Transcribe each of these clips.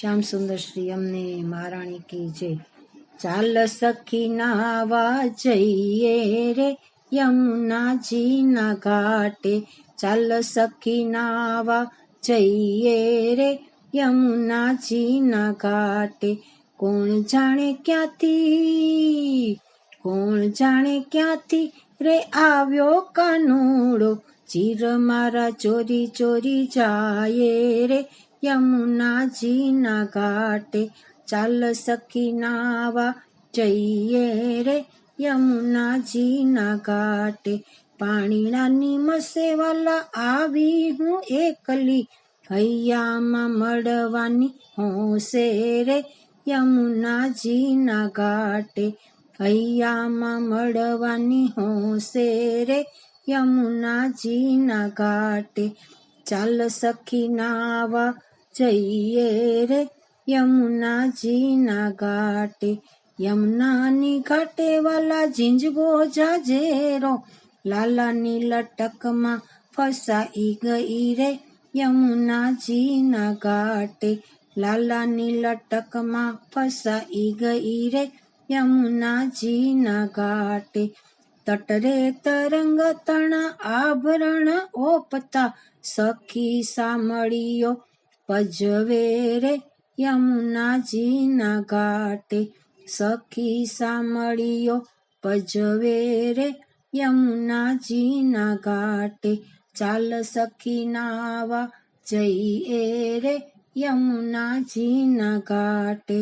શ્યામ સુંદર શ્રી અમને મહારાણી કી જય. ચાલ સખી નાવા જઈએ રે યમુનાજી ના ઘાટે. ચાલ સખી નાવા જઈએ રે યમુનાજી ના ઘાટે. કોણ જાણે ક્યાંથી, કોણ જાણે ક્યાંથી રે આવ્યો કાનુડો? ચીર મારા ચોરી ચોરી જાય રે યમુનાજી ના ઘાટે ચાલ સખી નાવા જઈએ રે યમુનાજીના ઘાટે પાણીનાની મસેવાલા આવી હું એકલી હૈયામાં મળવાની હોશે રે યમુનાજીના ઘાટે હૈયામાં મળવાની હોશે રે યમુનાજીના ઘાટે ચાલ સખી નાવા જઈએ રે યમુનાજીના ઘાટે યમુનાની ઘાટે વાલા ઝીંઝવો જાજેરો લાલાની લટકમાં ફસાઈ ગઈ રે યમુનાજીના ઘાટે લાલાની લટકમાં ફસાઈ ગઈ રે યમુનાજીના ઘાટે તટરે તરંગ તણા આભરણ ઓપતા સખી સામળીઓ પજવે રે યમુનાજી ના ઘાટે સખી સામળીઓ પજવે રે યમુનાજી ના ઘાટે ચાલ સખી નાવા જઈએ રે યમુનાજી ના ઘાટે.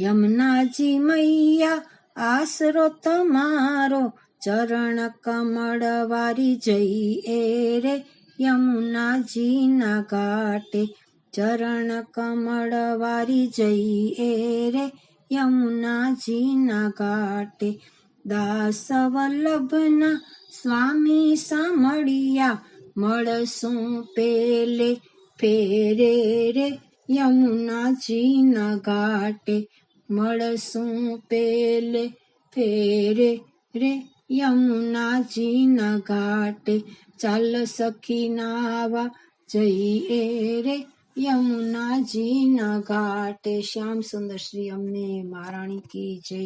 યમુનાજી મૈયા આશરો તમારો ચરણ કમળ વારી જઈએ રે યમુનાજી ના ઘાટે ચરણ કમળ વારી જઈએ રે યમુનાજી ના ઘાટે દાસ વલ્લભના સ્વામી સામળિયા મળશું પેલે ફેરે રે યમુનાજી ના ઘાટે મળશું પેલે ફેરે રે યમુનાજી ના ઘાટે ચાલ સખી નાવા જઈએ રે યમુનાજી ના ઘાટે શ્યામ સુંદર શ્રી અમને મહારાણી કી જય